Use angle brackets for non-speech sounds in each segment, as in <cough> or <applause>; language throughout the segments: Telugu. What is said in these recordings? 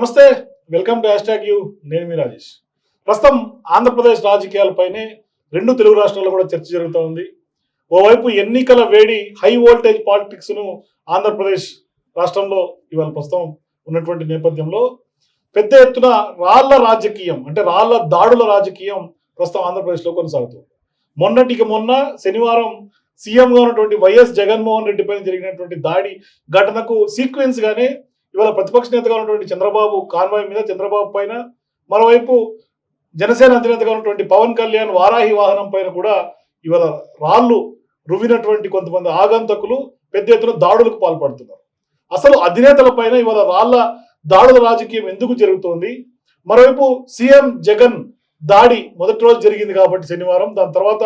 నమస్తే వెల్కమ్ టు హ్యాష్ యూ నేను మీ రాజేష్. ప్రస్తుతం ఆంధ్రప్రదేశ్ రాజకీయాలపైనే రెండు తెలుగు రాష్ట్రాల్లో కూడా చర్చ జరుగుతూ ఉంది. ఓవైపు ఎన్నికల వేడి హై వోల్టేజ్ పాలిటిక్స్ను ఆంధ్రప్రదేశ్ రాష్ట్రంలో ఇవాళ ప్రస్తుతం ఉన్నటువంటి నేపథ్యంలో పెద్ద ఎత్తున రాళ్ళ రాజకీయం అంటే రాళ్ళ దాడుల రాజకీయం ప్రస్తుతం ఆంధ్రప్రదేశ్లో కొనసాగుతుంది. మొన్నటికి మొన్న శనివారం సీఎంగా ఉన్నటువంటి వైఎస్ జగన్మోహన్ రెడ్డి పైన జరిగినటువంటి దాడి ఘటనకు సీక్వెన్స్ గానే ఇవాళ ప్రతిపక్ష నేతగా ఉన్నటువంటి చంద్రబాబు కాన్వాయ్ మీద చంద్రబాబు పైన మరోవైపు జనసేన అధినేతగా ఉన్నటువంటి పవన్ కళ్యాణ్ వారాహి వాహనం పైన కూడా ఇవాళ రాళ్ళు రువినటువంటి కొంతమంది ఆగంతకులు పెద్ద ఎత్తున దాడులకు పాల్పడుతున్నారు. అసలు అధినేతల పైన ఇవాళ రాళ్ళ దాడుల రాజకీయం ఎందుకు జరుగుతోంది? మరోవైపు సీఎం జగన్ దాడి మొదటి రోజు జరిగింది కాబట్టి శనివారం దాని తర్వాత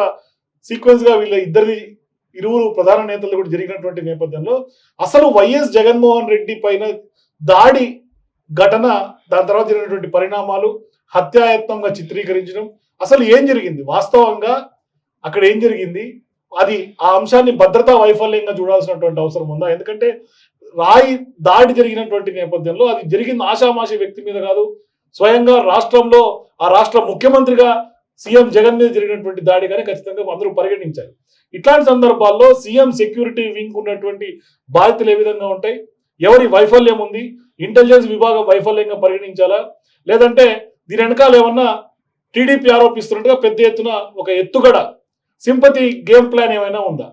సీక్వెన్స్గా వీళ్ళ ఇద్దరి ఇరువురు ప్రధాన నేతలు కూడా జరిగినటువంటి నేపథ్యంలో అసలు వైఎస్ జగన్మోహన్ రెడ్డి పైన దాడి ఘటన దాని తర్వాత జరిగినటువంటి పరిణామాలు హత్యాయత్నంగా చిత్రీకరించడం అసలు ఏం జరిగింది? వాస్తవంగా అక్కడ ఏం జరిగింది? అది ఆ అంశాన్ని భద్రతా వైఫల్యంగా చూడాల్సినటువంటి అవసరం ఉందా? ఎందుకంటే రాయి దాడి జరిగినటువంటి నేపథ్యంలో అది జరిగింది ఆషామాషి వ్యక్తి మీద కాదు స్వయంగా రాష్ట్రంలో ఆ రాష్ట్ర ముఖ్యమంత్రిగా సీఎం జగన్ మీద జరిగినటువంటి దాడి కానీ ఖచ్చితంగా అందరూ పరిగణించారు. ఇట్లాంటి సందర్భాల్లో సీఎం సెక్యూరిటీ వింగ్ ఉన్నటువంటి బాధ్యతలు ఏ విధంగా ఉంటాయి? ఎవరి వైఫల్యం ఉంది? ఇంటెలిజెన్స్ విభాగం వైఫల్యంగా పరిగణించాలా? లేదంటే దీని వెనకాల ఏమన్నా టీడీపీ ఆరోపిస్తున్నట్టుగా పెద్ద ఎత్తున ఒక ఎత్తుగడ సింపతి గేమ్ ప్లాన్ ఏమైనా ఉందా?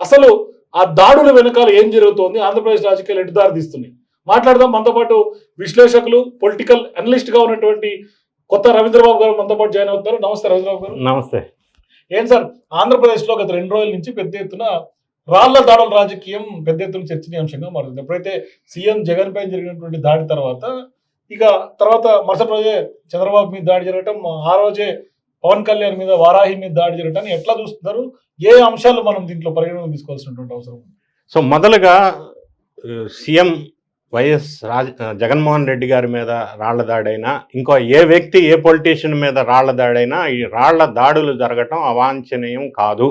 అసలు ఆ దాడుల వెనకాల ఏం జరుగుతోంది? ఆంధ్రప్రదేశ్ రాజకీయాలు ఎటు దారి తీస్తున్నాయి మాట్లాడదాం. మనతో పాటు విశ్లేషకులు పొలిటికల్ అనలిస్ట్గా ఉన్నటువంటి కొత్త రవీంద్రబాబు గారు మనతో పాటు జాయిన్ అవుతారు నమస్తే రవీంద్రబాబు గారు. నమస్తే. ఏం సార్ ఆంధ్రప్రదేశ్లో గత రెండు రోజుల నుంచి పెద్ద ఎత్తున రాళ్ళ దాడుల రాజకీయం పెద్ద ఎత్తున చర్చనీయాంశంగా మారుతుంది. ఎప్పుడైతే సీఎం జగన్ పైన జరిగినటువంటి దాడి తర్వాత ఇక తర్వాత మరుసటి రోజే చంద్రబాబు మీద దాడి జరగటం ఆ రోజే పవన్ కళ్యాణ్ మీద వారాహి మీద దాడి జరగటాన్ని ఎట్లా చూస్తున్నారు? ఏ అంశాలు మనం దీంట్లో పరిగణన తీసుకోవాల్సినటువంటి అవసరం ఉంది? సో మొదలుగా సీఎం వైఎస్ రాజ జగన్మోహన్ రెడ్డి గారి మీద రాళ్ళ దాడైనా ఇంకో ఏ వ్యక్తి ఏ పొలిటీషియన్ మీద రాళ్ళ దాడైనా ఈ రాళ్ళ దాడులు జరగటం అవాంఛనీయం కాదు.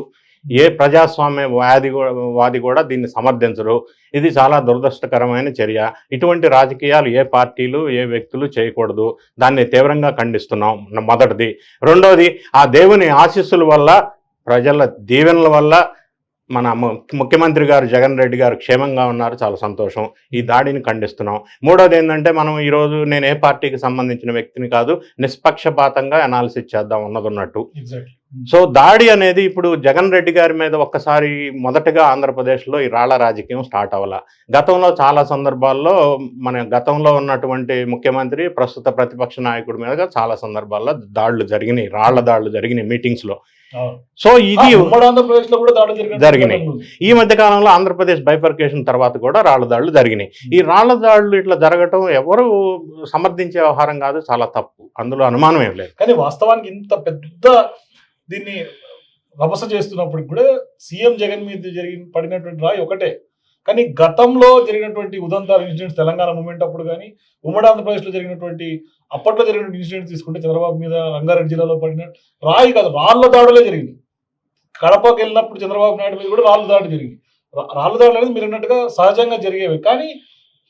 ఏ ప్రజాస్వామ్య వాది కూడా- వాది కూడా దీన్ని సమర్థించరు. ఇది చాలా దురదృష్టకరమైన చర్య. ఇటువంటి రాజకీయాలు ఏ పార్టీలు ఏ వ్యక్తులు చేయకూడదు. దాన్ని తీవ్రంగా ఖండిస్తున్నాం మొదటిది. రెండోది ఆ దేవుని ఆశీస్సుల వల్ల ప్రజల దీవెనల వల్ల మన ముఖ్యమంత్రి గారు జగన్ రెడ్డి గారు క్షేమంగా ఉన్నారు చాలా సంతోషం. ఈ దాడిని ఖండిస్తున్నాం. మూడోది ఏంటంటే మనం ఈరోజు నేను ఏ పార్టీకి సంబంధించిన వ్యక్తిని కాదు నిష్పక్షపాతంగా అనాలిసిస్ చేద్దాం ఉన్నది ఉన్నట్టు ఎగ్జాక్ట్లీ సో దాడి అనేది ఇప్పుడు జగన్ రెడ్డి గారి మీద ఒక్కసారి మొదటగా ఆంధ్రప్రదేశ్లో ఈ రాళ్ళ రాజకీయం స్టార్ట్ అవ్వాల. గతంలో చాలా సందర్భాల్లో మన గతంలో ఉన్నటువంటి ముఖ్యమంత్రి ప్రస్తుత ప్రతిపక్ష నాయకుడి మీద చాలా సందర్భాల్లో దాడులు జరిగినాయి రాళ్ళ దాడులు జరిగినాయి మీటింగ్స్లో సో ఇది ఆంధ్రప్రదేశ్లో కూడా జరిగినాయి. ఈ మధ్య కాలంలో ఆంధ్రప్రదేశ్ బైఫర్కేషన్ తర్వాత కూడా రాళ్ళ దాడులు జరిగినాయి. ఈ రాళ్ళ దాడులు ఇట్లా జరగటం ఎవరు సమర్థించే వ్యవహారం కాదు చాలా తప్పు. అందులో అనుమానం ఏం లేదు. కానీ వాస్తవానికి ఇంత పెద్ద దీన్ని రభస చేస్తున్నప్పటికి కూడా సీఎం జగన్ మీద జరిగి పడినటువంటి రాయి ఒకటే. కానీ గతంలో జరిగినటువంటి ఉదంతాల ఇన్సిడెంట్స్ తెలంగాణ మూమెంట్ అప్పుడు కానీ ఉమ్మడి ఆంధ్రప్రదేశ్లో జరిగినటువంటి అప్పట్లో జరిగినటువంటి ఇన్సిడెంట్స్ తీసుకుంటే చంద్రబాబు మీద రంగారెడ్డి జిల్లాలో పడిన రాయి కాదు రాళ్ళ దాడులే జరిగింది కడపకి వెళ్ళినప్పుడు చంద్రబాబు నాయుడు మీద కూడా రాళ్ళ దాడి జరిగింది రాళ్ళ దాడులు అనేది మీరు అన్నట్టుగా సహజంగా జరిగేవి. కానీ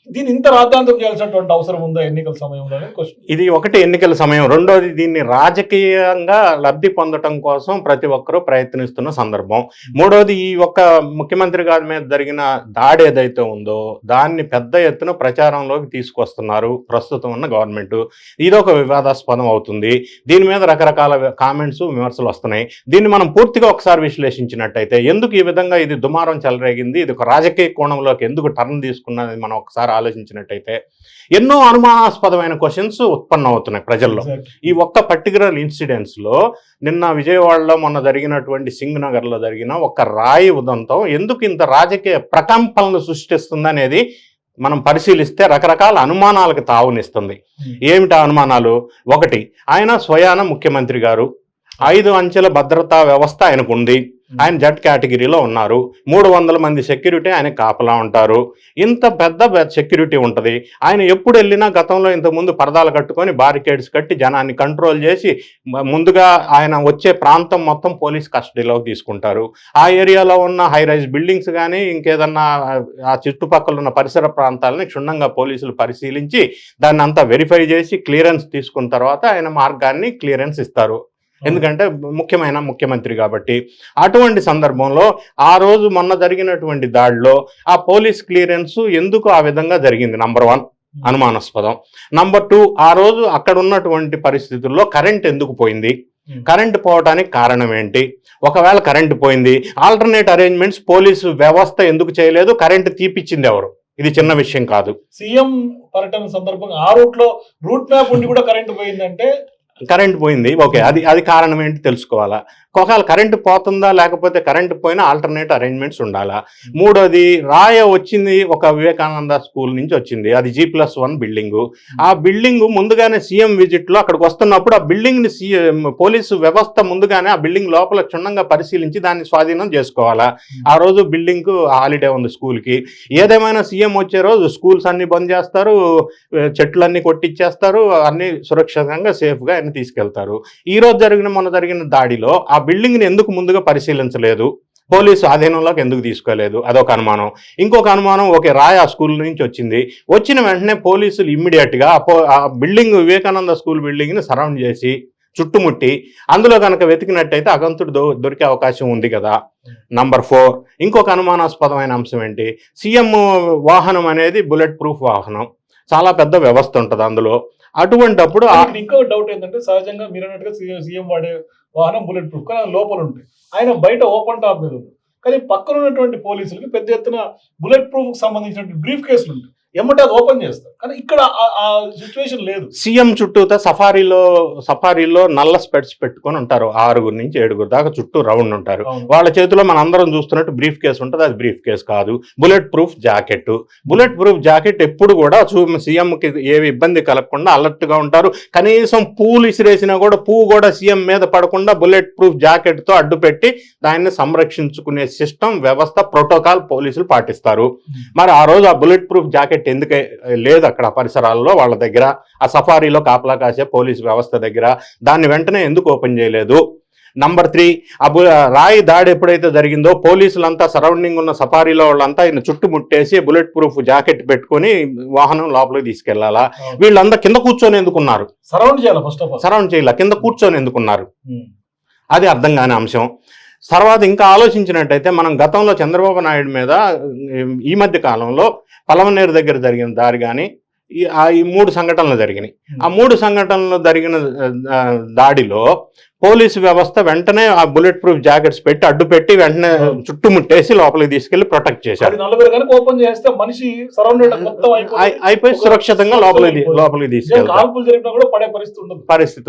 దీన్ని ఇంత రాద్ధాంతం చేయాల్సినటువంటి అవసరం ఉందా ఎన్నికల సమయంలో క్వశ్చన్ ఇది ఒకటి ఎన్నికల సమయం. రెండోది దీన్ని రాజకీయంగా లబ్ధి పొందటం కోసం ప్రతి ఒక్కరూ ప్రయత్నిస్తున్న సందర్భం. మూడోది ఈ ఒక్క ముఖ్యమంత్రి గారి మీద జరిగిన దాడి ఏదైతే ఉందో దాన్ని పెద్ద ఎత్తున ప్రచారంలోకి తీసుకొస్తున్నారు ప్రస్తుతం ఉన్న గవర్నమెంట్. ఇది ఒక వివాదాస్పదం అవుతుంది. దీని మీద రకరకాల కామెంట్స్ విమర్శలు వస్తున్నాయి. దీన్ని మనం పూర్తిగా ఒకసారి విశ్లేషించినట్టయితే ఎందుకు ఈ విధంగా ఇది దుమారం చెలరేగింది? ఇది ఒక రాజకీయ కోణంలోకి ఎందుకు టర్న్ తీసుకున్నది మనం ఒకసారి ఆలోచించినట్టయితే ఎన్నో అనుమానాస్పదమైన క్వశ్చన్స్ ఉత్పన్నం అవుతున్నాయి ప్రజల్లో ఈ ఒక్క పర్టికులర్ ఇన్సిడెంట్స్లో నిన్న విజయవాడలో మొన్న జరిగినటువంటి సింగ్ నగర్లో జరిగిన ఒక రాయి ఉదంతం ఎందుకు ఇంత రాజకీయ ప్రకంపనలు సృష్టిస్తుంది అనేది మనం పరిశీలిస్తే రకరకాల అనుమానాలకు తావునిస్తుంది. ఏమిటి ఆ అనుమానాలు? ఒకటి ఆయన స్వయాన ముఖ్యమంత్రి గారు ఐదు అంచెల భద్రతా వ్యవస్థ ఆయనకు ఉంది ఆయన జడ్ కేటగిరీలో ఉన్నారు. మూడు వందల మంది సెక్యూరిటీ ఆయన కాపలా ఉంటారు. ఇంత పెద్ద సెక్యూరిటీ ఉంటుంది. ఆయన ఎప్పుడు వెళ్ళినా గతంలో ఇంతకుముందు పరదాలు కట్టుకొని బారికేడ్స్ కట్టి జనాన్ని కంట్రోల్ చేసి ముందుగా ఆయన వచ్చే ప్రాంతం మొత్తం పోలీస్ కస్టడీలోకి తీసుకుంటారు. ఆ ఏరియాలో ఉన్న హై రైజ్ బిల్డింగ్స్ కానీ ఇంకేదన్నా ఆ చుట్టుపక్కల ఉన్న పరిసర ప్రాంతాలని క్షుణ్ణంగా పోలీసులు పరిశీలించి దాన్ని అంతా వెరిఫై చేసి క్లియరెన్స్ తీసుకున్న తర్వాత ఆయన మార్గాన్ని క్లియరెన్స్ ఇస్తారు. ఎందుకంటే ముఖ్యమైన ముఖ్యమంత్రి కాబట్టి. అటువంటి సందర్భంలో ఆ రోజు మొన్న జరిగినటువంటి దాడిలో ఆ పోలీస్ క్లియరెన్స్ ఎందుకు ఆ విధంగా జరిగింది? నంబర్ వన్ అనుమానాస్పదం. నంబర్ టూ ఆ రోజు అక్కడ ఉన్నటువంటి పరిస్థితుల్లో కరెంట్ ఎందుకు పోయింది? కరెంట్ పోవడానికి కారణం ఏంటి? ఒకవేళ కరెంట్ పోయింది ఆల్టర్నేట్ అరేంజ్మెంట్స్ పోలీసు వ్యవస్థ ఎందుకు చేయలేదు? కరెంట్ తీపిచ్చింది ఎవరు? ఇది చిన్న విషయం కాదు. సీఎం పర్యటన సందర్భంగా ఆ రూట్లో రూట్ మ్యాప్ ఉండి కూడా కరెంట్ పోయిందంటే కరెంట్ పోయింది. ఓకే అది అది కారణం ఏంటి తెలుసుకోవాలా? ఒకవేళ కరెంట్ పోతుందా లేకపోతే కరెంట్ పోయినా ఆల్టర్నేట్ అరేంజ్మెంట్స్ ఉండాలా? మూడోది రాయ వచ్చింది ఒక వివేకానంద స్కూల్ నుంచి వచ్చింది. అది జీ ప్లస్ వన్ బిల్డింగ్. ఆ బిల్డింగ్ ముందుగానే సీఎం విజిట్లో అక్కడికి వస్తున్నప్పుడు ఆ బిల్డింగ్ని సీఎం పోలీసు వ్యవస్థ ముందుగానే ఆ బిల్డింగ్ లోపల క్షుణ్ణంగా పరిశీలించి దాన్ని స్వాధీనం చేసుకోవాలా? ఆ రోజు బిల్డింగ్కు హాలిడే ఉంది స్కూల్కి ఏదేమైనా సీఎం వచ్చే రోజు స్కూల్స్ అన్ని బంద్ చేస్తారు చెట్లన్నీ కొట్టిచ్చేస్తారు అన్ని సురక్షితంగా సేఫ్ గా తీసుకెళ్తారు. ఈ రోజు జరిగిన మొన్న జరిగిన దాడిలో ఆ బిల్డింగ్ని ఎందుకు ముందుగా పరిశీలించలేదు? పోలీసు ఆధీనంలోకి ఎందుకు తీసుకోలేదు? అదొక అనుమానం. ఇంకొక అనుమానం ఓకే రాయ్ ఆ స్కూల్ నుంచి వచ్చింది. వచ్చిన వెంటనే పోలీసులు ఇమ్మీడియట్గా ఆ బిల్డింగ్ వివేకానంద స్కూల్ బిల్డింగ్ని సరౌండ్ చేసి చుట్టుముట్టి అందులో కనుక వెతికినట్టయితే అగంతుడు దొ- దొరికే అవకాశం ఉంది కదా. Number four. ఇంకొక అనుమానాస్పదమైన అంశం ఏంటి? సీఎం వాహనం అనేది బుల్లెట్ ప్రూఫ్ వాహనం. చాలా పెద్ద వ్యవస్థ ఉంటుంది అందులో. అటువంటప్పుడు ఆ- ఇంకో డౌట్ ఏంటంటే సహజంగా మీరు అన్నట్టుగా సీఎం సీఎం వాడే వాహనం బుల్లెట్ ప్రూఫ్ కానీ లోపల ఉంటాయి. ఆయన బయట ఓపెన్ టాప్ మీద ఉంది కానీ పక్కన ఉన్నటువంటి పోలీసులకి పెద్ద ఎత్తున బుల్లెట్ ప్రూఫ్ సంబంధించినటువంటి బ్రీఫ్ కేసులు ఉంటాయి. ఎమ్మటే అది ఓపెన్ చేస్తారు. కానీ ఇక్కడ ఆ- సిచ్యువేషన్ లేదు. సీఎం చుట్టూతో సఫారీలో సఫారీలో నల్ల స్పెట్స్ పెట్టుకొని ఉంటారు. ఆరుగురు నుంచి ఏడుగురు దాకా చుట్టూ రౌండ్ ఉంటారు. వాళ్ళ చేతిలో మన అందరం చూస్తున్నట్టు బ్రీఫ్ కేసు ఉంటుంది. అది బ్రీఫ్ కేసు కాదు. Bulletproof jacket. Bullet proof jacket ఎప్పుడు కూడా సీఎంకి ఏవి ఇబ్బంది కలగకుండా అలర్ట్గా ఉంటారు. కనీసం పూలు ఇసిరేసినా కూడా పువ్వు కూడా సీఎం మీద పడకుండా బుల్లెట్ ప్రూఫ్ జాకెట్తో అడ్డు పెట్టి దాన్ని సంరక్షించుకునే సిస్టమ్ వ్యవస్థ ప్రోటోకాల్ పోలీసులు పాటిస్తారు. మరి ఆ రోజు ఆ బుల్లెట్ ప్రూఫ్ జాకెట్ ఎందుకే లేదు అక్కడ పరిసరాల్లో వాళ్ళ దగ్గర. ఆ సఫారీలో కాపలా కాసే పోలీస్ వ్యవస్థ దగ్గర. దాన్ని వెంటనే ఎందుకు ఓపెన్ చేయలేదు? నంబర్ త్రీ ఆ బు- రాయి దాడి ఎప్పుడైతే జరిగిందో పోలీసులంతా సరౌండింగ్ ఉన్న సఫారీలో వాళ్ళంతా ఆయన చుట్టుముట్టేసి బుల్లెట్ ప్రూఫ్ జాకెట్ పెట్టుకొని వాహనం లోపలికి తీసుకెళ్ళాలా. వీళ్ళంతా కింద కూర్చొని ఎందుకున్నారు? సరౌండ్ చేయాలి ఫస్ట్ ఆఫ్ ఆల్ సరౌండ్ చేయాల? కింద కూర్చొని ఎందుకున్నారు? అది అర్థం కాని అంశం. తర్వాత ఇంకా ఆలోచించినట్టయితే మనం గతంలో చంద్రబాబు నాయుడు మీద ఈ మధ్య కాలంలో పలమనేరు దగ్గర జరిగిన దారి కానీ ఈ ఆ ఈ మూడు సంఘటనలు జరిగినాయి. ఆ మూడు సంఘటనలు జరిగిన దాడిలో పోలీసు వ్యవస్థ వెంటనే ఆ బుల్లెట్ ప్రూఫ్ జాకెట్స్ పెట్టి అడ్డు పెట్టి వెంటనే చుట్టుముట్టేసి లోపలికి తీసుకెళ్ళి ప్రొటెక్ట్ చేశారు. ఓపెన్ చేస్తే మనిషి. అయి- అయిపోయి సురక్షితంగా లోపలికి లోపలికి తీసుకెళ్తారు. పడే పరిస్థితి ఉండదు.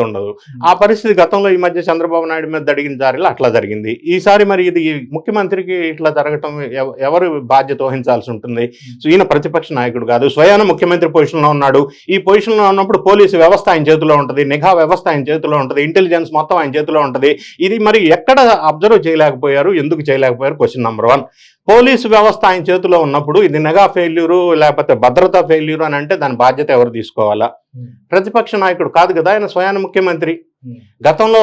ఉండదు. ఆ పరిస్థితి గతంలో ఈ మధ్య చంద్రబాబు నాయుడు మీద జరిగిన దారిలో అట్లా జరిగింది. ఈసారి మరి ఇది ముఖ్యమంత్రికి ఇట్లా జరగటం ఎవ- ఎవరు బాధ్యత వహించాల్సి ఉంటుంది? సో ఈయన ప్రతిపక్ష నాయకుడు కాదు. స్వయాన ముఖ్యమంత్రి పొజిషన్లో ఉన్నాడు. ఈ పొజిషన్లో ఉన్నప్పుడు పోలీసు వ్యవస్థ ఆయన చేతిలో ఉంటుంది నిఘా వ్యవస్థ ఆయన చేతిలో ఉంటుంది ఇంటెలిజెన్స్ మొత్తం ఆయన చేతిలో ఉంటుంది. ఇది మరి ఎక్కడ అబ్జర్వ్ చేయలేకపోయారు? ఎందుకు చేయలేకపోయారు? క్వశ్చన్ నెంబర్ వన్ పోలీసు వ్యవస్థ ఆయన చేతిలో ఉన్నప్పుడు ఇది నిఘా ఫెయిల్యూరు లేకపోతే భద్రతా ఫెయిల్యూరు అని అంటే దాని బాధ్యత ఎవరు తీసుకోవాలా? ప్రతిపక్ష నాయకుడు కాదు కదా ఆయన స్వయాన ముఖ్యమంత్రి. గతంలో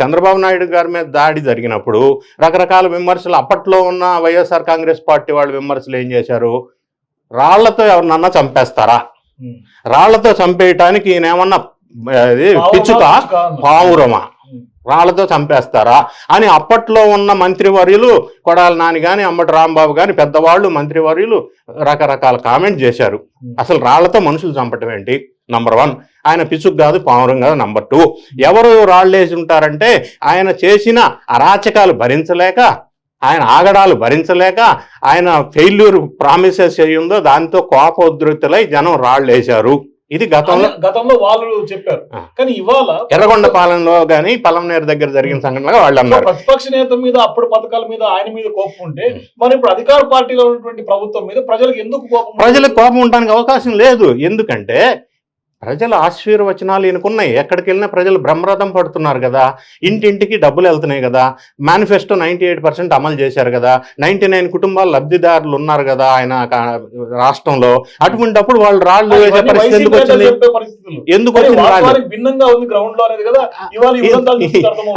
చంద్రబాబు నాయుడు గారి మీద దాడి జరిగినప్పుడు రకరకాల విమర్శలు అప్పట్లో ఉన్న వైఎస్ఆర్ కాంగ్రెస్ పార్టీ వాళ్ళ విమర్శలు ఏం చేశారు? రాళ్ళతో ఎవరినన్నా చంపేస్తారా? రాళ్ళతో చంపేయటానికి ఈయన ఏమన్నా పిచ్చుక? పావురమా? రాళ్ళతో చంపేస్తారా? అని అప్పట్లో ఉన్న మంత్రివర్యులు కొడాలి నాని గాని అమ్మటి రాంబాబు గాని పెద్దవాళ్ళు మంత్రివర్యులు రకరకాల కామెంట్ చేశారు. అసలు రాళ్ళతో మనుషులు చంపటం ఏంటి? నంబర్ వన్ ఆయన పిచ్చుకు కాదు పావురం కాదు నంబర్ టూ ఎవరు రాళ్ళేసి ఉంటారంటే ఆయన చేసిన అరాచకాలు భరించలేక ఆయన ఆగడాలు భరించలేక ఆయన ఫెయిల్యూర్ ప్రామిసెస్ అయ్యిందో దాంతో కోపోద్రితులై జనం రాళ్ళేశారు ఇది గతంలో గతంలో వాళ్ళు చెప్పారు. కానీ ఇవాళ ఎర్రగొండ పాలనలో గాని పలంనేరు దగ్గర జరిగిన సంఘటనగా వాళ్ళు అన్నారు. ప్రతిపక్ష నేత మీద అప్పుడు పథకాల మీద ఆయన మీద కోపం ఉంటే మరి ఇప్పుడు అధికార పార్టీలో ఉన్నటువంటి ప్రభుత్వం మీద ప్రజలకు ఎందుకు కోపం ప్రజలకు కోపం ఉండడానికి అవకాశం లేదు. ఎందుకంటే ప్రజల ఆశీర్వచనాలు ఈయనకున్నాయి. ఎక్కడికి వెళ్ళినా ప్రజలు బ్రహ్మరథం పడుతున్నారు కదా. ఇంటింటికి డబ్బులు వెళ్తున్నాయి కదా. మేనిఫెస్టో నైంటీ ఎయిట్ పర్సెంట్ అమలు చేశారు కదా. నైంటీ నైన్ కుటుంబాలు లబ్ధిదారులు ఉన్నారు కదా ఆయన రాష్ట్రంలో. అటువంటిప్పుడు వాళ్ళు రాళ్ళు ఎందుకు వచ్చింది. ఎందుకు వచ్చింది. <laughs>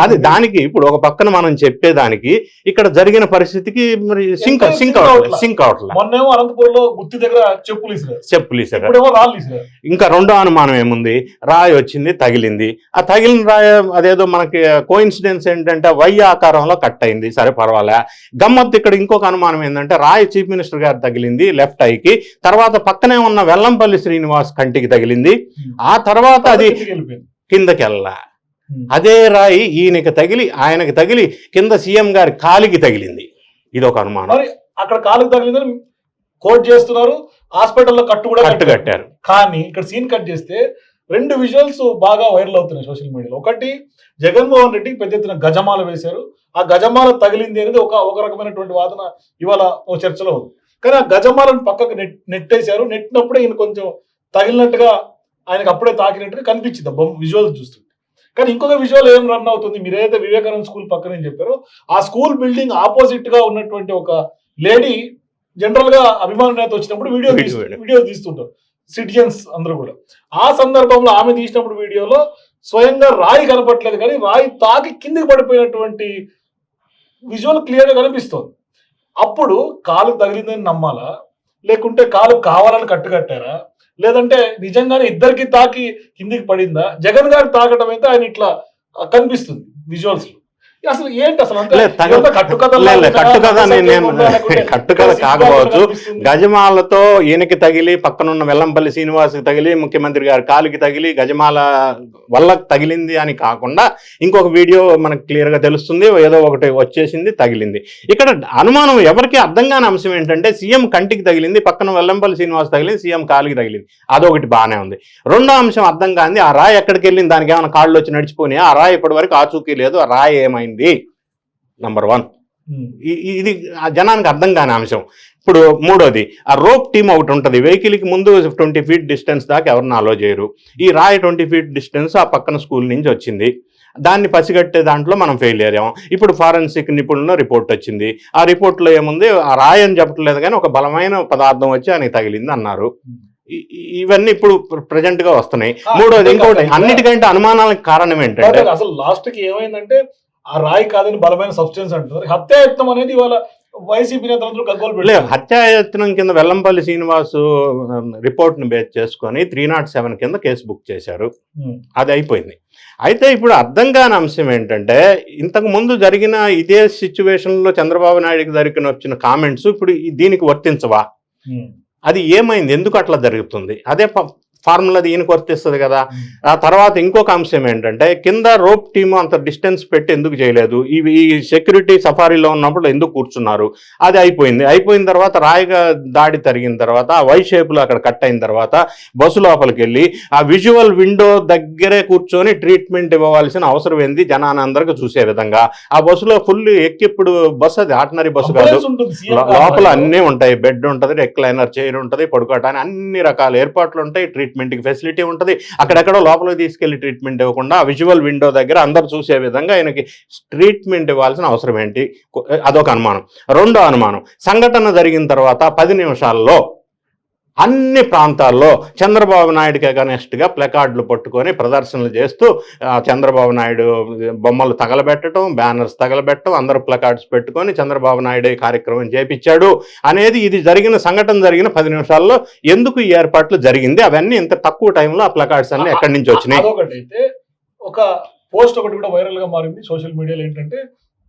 అది దానికి ఇప్పుడు ఒక పక్కన మనం చెప్పేదానికి ఇక్కడ జరిగిన పరిస్థితికి మరి సింక్ సింక్ సింక్ అవట్లేదు అవట్లా. సింక్ అవట్లేదు మొన్నేమో అనంతపూర్లో గుత్తి దగ్గర చెప్పులు చెప్పులు ఇంకా రెండో అనుమానం ఏముంది? రాయి వచ్చింది తగిలింది. ఆ తగిలిన రాయి అదేదో మనకి కోయిన్సిడెన్స్ ఏంటంటే వై ఆకారంలో కట్ అయింది. సరే పర్వాలే. గమ్మత్తు ఇక్కడ ఇంకొక అనుమానం ఏంటంటే రాయి చీఫ్ మినిస్టర్ గారు తగిలింది లెఫ్ట్ ఐకి తర్వాత పక్కనే ఉన్న వెల్లంపల్లి శ్రీనివాస్ కంటికి తగిలింది. ఆ తర్వాత అది కిందికి వెళ్ళిపోయింది. కిందకి వెళ్ళా. ఉమ్. అదే రాయి ఈయనకి తగిలి ఆయనకి తగిలి కింద సీఎం గారి కాలికి తగిలింది. ఇది ఒక అనుమానం అక్కడ కాలుకు తగిలిందని కోట్ చేస్తున్నారు హాస్పిటల్లో కట్టు కూడా కట్టు కట్టారు. కానీ ఇక్కడ సీన్ కట్ చేస్తే రెండు విజువల్స్ బాగా వైరల్ అవుతున్నాయి సోషల్ మీడియాలో. ఒకటి జగన్మోహన్ రెడ్డి పెద్ద ఎత్తున గజమాల వేశారు. ఆ గజమాల తగిలింది అనేది ఒక ఒక రకమైనటువంటి వాదన ఇవాళ ఓ చర్చలో ఉంది. కానీ ఆ గజమాలను పక్కకు నెట్ నెట్టేశారు. నెట్టినప్పుడే ఈయన కొంచెం తగిలినట్టుగా ఆయనకు అప్పుడే తాకినట్టుగా కనిపించింది బొమ్మ విజువల్ చూస్తుంటే. కానీ ఇంకొక విజువల్ ఏం రన్ అవుతుంది? మీరు ఏదైతే వివేకానంద స్కూల్ పక్కన చెప్పారో ఆ స్కూల్ బిల్డింగ్ ఆపోజిట్గా ఉన్నటువంటి ఒక లేడీ జనరల్గా అభిమాన నేత వచ్చినప్పుడు వీడియో. వీడియో తీస్తుంటారు. సిటిజన్స్ అందరూ కూడా. ఆ సందర్భంలో ఆమె తీసినప్పుడు వీడియోలో స్వయంగా రాయి కనపట్లేదు కానీ రాయి తాకి కిందికి పడిపోయినటువంటి విజువల్ క్లియర్గా కనిపిస్తోంది. అప్పుడు కాలు తగిలిందని నమ్మాలా? లేకుంటే కాలు కావాలని కట్టుకట్టారా? లేదంటే నిజంగానే ఇద్దరికి తాకి కిందికి పడిందా? జగన్ గారు తాకటం అయితే ఆయన ఇట్లా కనిపిస్తుంది విజువల్స్లో. అసలు ఏంటి అసలు? కట్టుకథ నేను- <laughs> కాకపోవచ్చు. గజమాలతో ఈయనకి తగిలి పక్కనున్న వెల్లంపల్లి శ్రీనివాస్కి తగిలి ముఖ్యమంత్రి గారి కాలుకి తగిలి గజమాల వల్ల తగిలింది అని కాకుండా ఇంకొక వీడియో మనకు క్లియర్గా తెలుస్తుంది. ఏదో ఒకటి వచ్చేసింది తగిలింది. ఇక్కడ అనుమానం ఎవరికి అర్థం కాని అంశం ఏంటంటే సీఎం కంటికి తగిలింది పక్కన వెల్లంపల్లి శ్రీనివాస్ తగిలింది సీఎం కాలుకి తగిలింది. అదొకటి బాగానే ఉంది. రెండో అంశం అర్థం కాంది ఆ రాయి ఎక్కడికి వెళ్ళింది? దానికి ఏమైనా కాళ్ళు వచ్చి నడిచిపోయి ఆ రాయి ఇప్పటి వరకు ఆచూకీ లేదు. ఆ రాయి ఏమైంది? నంబర్ వన్ ఇది ఆ జనానికి అర్థం కాని అంశం. ఇప్పుడు మూడోది ఆ రోప్ టీమ్ ఒకటి ఉంటుంది. వెహికల్కి ముందు ట్వంటీ ఫీట్ డిస్టెన్స్ దాకా ఎవరిని అలో చేయరు. ఈ రాయి ట్వంటీ ఫీట్ డిస్టెన్స్ ఆ పక్కన స్కూల్ నుంచి వచ్చింది. దాన్ని పసిగట్టే దాంట్లో మనం ఫెయిల్ అయ్యాం. ఇప్పుడు ఫారెన్సిక్ నిపుణుల రిపోర్ట్ వచ్చింది. ఆ రిపోర్ట్లో ఏముంది? ఆ రాయి అని చెప్పట్లేదు కానీ ఒక బలమైన పదార్థం వచ్చి ఆయనకి తగిలింది అన్నారు. ఈ- ఇవన్నీ ఇప్పుడు ప్రజెంట్గా వస్తున్నాయి. మూడోది ఇంకోటి అన్నిటికంటే అనుమానాలకు కారణం ఏంటంటే అసలు లాస్ట్కి ఏమైందంటే ఆ రాయి కాదని బలమైన సబ్స్టెన్స్ అంటున్నారు. హత్యాయత్నం అనేది ఇవాళ వైసీపీ నేతలందరూ గగ్గోలు లేదు హత్యాయత్నం కింద వెల్లంపల్లి శ్రీనివాసు రిపోర్ట్ని బేస్ చేసుకొని త్రీ నాట్ సెవెన్ కింద కేసు బుక్ చేశారు. అది అయిపోయింది. అయితే ఇప్పుడు అర్థం కాని అంశం ఏంటంటే ఇంతకు ముందు జరిగిన ఇదే సిచ్యువేషన్లో చంద్రబాబు నాయుడుకి జరిగిన వచ్చిన కామెంట్స్ ఇప్పుడు దీనికి వర్తించవా. అది ఏమైంది? ఎందుకు అట్లా జరుగుతుంది? అదే ఫార్ములా ఈయనకు వర్తిస్తుంది కదా. ఆ తర్వాత ఇంకొక అంశం ఏంటంటే కింద రోప్ టీమ్ అంత డిస్టెన్స్ పెట్టి ఎందుకు చేయలేదు? ఇవి ఈ సెక్యూరిటీ సఫారీలో ఉన్నప్పుడు ఎందుకు కూర్చున్నారు? అది అయిపోయింది. అయిపోయిన తర్వాత రాయిగా దాడి తరిగిన తర్వాత ఆ వై షేపులో అక్కడ కట్ అయిన తర్వాత బస్సు లోపలికి వెళ్ళి ఆ విజువల్ విండో దగ్గరే కూర్చొని ట్రీట్మెంట్ ఇవ్వవలసిన అవసరం ఏంది? జనానందరికి చూసే విధంగా. ఆ బస్సులో ఫుల్ ఎక్కిప్పుడు బస్సు అది ఆర్డినరీ బస్సు కాదు. లోపల అన్నీ ఉంటాయి. బెడ్ ఉంటుంది రెక్లైనర్ చైర్ ఉంటుంది పడుకోవటానికి అన్ని రకాల ఏర్పాట్లు ఉంటాయి. ట్రీట్మెంట్ ట్రీట్మెంట్కి ఫెసిలిటీ ఉంటుంది. అక్కడెక్కడో లోపలికి తీసుకెళ్ళి ట్రీట్మెంట్ ఇవ్వకుండా విజువల్ విండో దగ్గర అందరు చూసే విధంగా ఆయనకి ట్రీట్మెంట్ ఇవ్వాల్సిన అవసరం ఏంటి? అదొక అనుమానం. రెండో అనుమానం. సంఘటన జరిగిన తర్వాత పది నిమిషాల్లో అన్ని ప్రాంతాల్లో చంద్రబాబు నాయుడుకి అగనెస్ట్గా గా ప్లకార్డులు పట్టుకొని ప్రదర్శనలు చేస్తూ చంద్రబాబు నాయుడు బొమ్మలు తగలబెట్టడం బ్యానర్స్ తగలబెట్టడం అందరూ ప్లకార్డ్స్ పెట్టుకొని చంద్రబాబు నాయుడు కార్యక్రమం చేపించాడు. అనేది ఇది జరిగిన సంఘటన జరిగిన పది నిమిషాల్లో ఎందుకు ఈ ఏర్పాట్లు జరిగింది? అవన్నీ ఇంత తక్కువ టైంలో ఆ ప్లకార్డ్స్ అన్ని ఎక్కడి నుంచి వచ్చినాయి? ఒక పోస్ట్ ఒకటి కూడా వైరల్గా మారింది సోషల్ మీడియాలో ఏంటంటే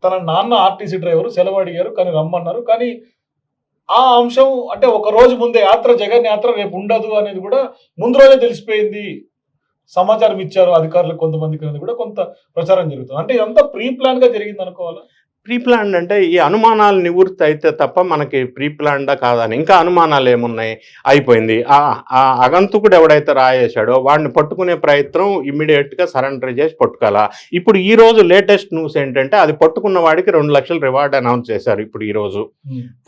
తన నాన్న ఆర్టీసీ డ్రైవర్ సెలవు అడిగారు కానీ రమ్మన్నారు. కానీ ఆ అంశం అంటే ఒక రోజు ముందే యాత్ర జగన్ యాత్ర రేపు ఉండదు అనేది కూడా ముందు రోజే తెలిసిపోయింది. సమాచారం ఇచ్చారు అధికారులు కొంతమందికి అనేది కూడా కొంత ప్రచారం జరుగుతుంది. అంటే ఇదంతా ప్రీ ప్లాన్గా జరిగింది అనుకోవాలా? ప్రీ ప్లాన్డ్ అంటే ఈ అనుమానాలు నివృత్తి అయితే తప్ప మనకి ప్రీ ప్లాన్డా కాదని. ఇంకా అనుమానాలు ఏమున్నాయి? అయిపోయింది. ఆ ఆ అగంతుకుడు ఎవడైతే రాయేశాడో వాడిని పట్టుకునే ప్రయత్నం ఇమ్మీడియట్గా సరెండర్ చేసి పట్టుకోవాలా? ఇప్పుడు ఈ రోజు లేటెస్ట్ న్యూస్ ఏంటంటే అది పట్టుకున్న వాడికి రెండు లక్షల రివార్డ్ అనౌన్స్ చేశారు ఇప్పుడు ఈ రోజు.